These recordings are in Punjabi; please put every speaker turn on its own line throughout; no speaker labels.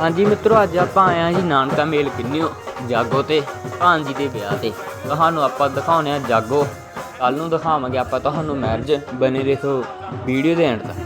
ਹਾਂਜੀ ਮਿੱਤਰੋ, ਅੱਜ ਆਪਾਂ ਆਏ ਆ ਜੀ ਨਾਨਕਾ ਮੇਲ ਕਿੰਨਿਓ ਜਾਗੋ ਤੇ ਭਾਂਜੀ ਦੇ ਵਿਆਹ ਤੇ। ਤੁਹਾਨੂੰ ਆਪਾਂ ਦਿਖਾਉਣੇ ਆ ਜਾਗੋ। ਕੱਲ ਨੂੰ ਦਿਖਾਵਾਂਗੇ ਆਪਾਂ ਤੁਹਾਨੂੰ ਮੈਰਿਜ ਬਨੇ ਰਹੋ ਵੀਡੀਓ ਦੇ ਐਂਡ ਤੱਕ।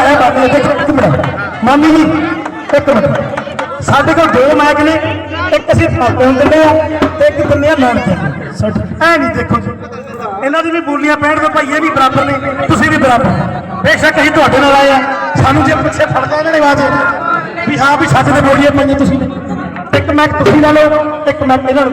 ਗੱਲ ਆਇਆ ਬਾਕੀ ਇੱਕ ਮਿੰਟ। ਮਾਮੀ ਜੀ ਇੱਕ ਮਿੰਟ। ਸਾਡੇ ਕੋਲ ਦੋ ਮਾਈਕ ਨੇ ਇੱਕ ਅਸੀਂ ਪਾਪੇ ਨੂੰ ਦਿੰਦੇ ਆ ਤੇ ਇੱਕ ਦਿੰਦੇ ਆ ਨਾਨਕੇ ਐ ਨਹੀਂ ਦੇਖੋ ਜੀ। ਇਹਨਾਂ ਦੀ ਵੀ ਬੋਲੀਆਂ ਪੈਣ ਦੇ ਭਾਈ ਇਹ ਵੀ ਬਰਾਬਰ ਨੇ ਤੁਸੀਂ ਵੀ ਬਰਾਬਰ ਹੋ। ਬੇਸ਼ੱਕ ਅਸੀਂ ਤੁਹਾਡੇ ਨਾਲ ਆਏ ਆ ਸਾਨੂੰ ਜੇ ਪਿੱਛੇ ਫੜਦਾ ਇਹਨਾਂ ਨੇ ਆਵਾਜ਼। ਵੀ ਹਾਂ ਵੀ ਸੱਚ ਦੇ ਬੋਲੀਆਂ ਪਈਆਂ ਤੁਸੀਂ। ਇੱਕ ਮੈਕ ਤੁਸੀਂ ਲੈ ਲਓ ਇੱਕ ਮੈਕ ਇਹਨਾਂ ਨੂੰ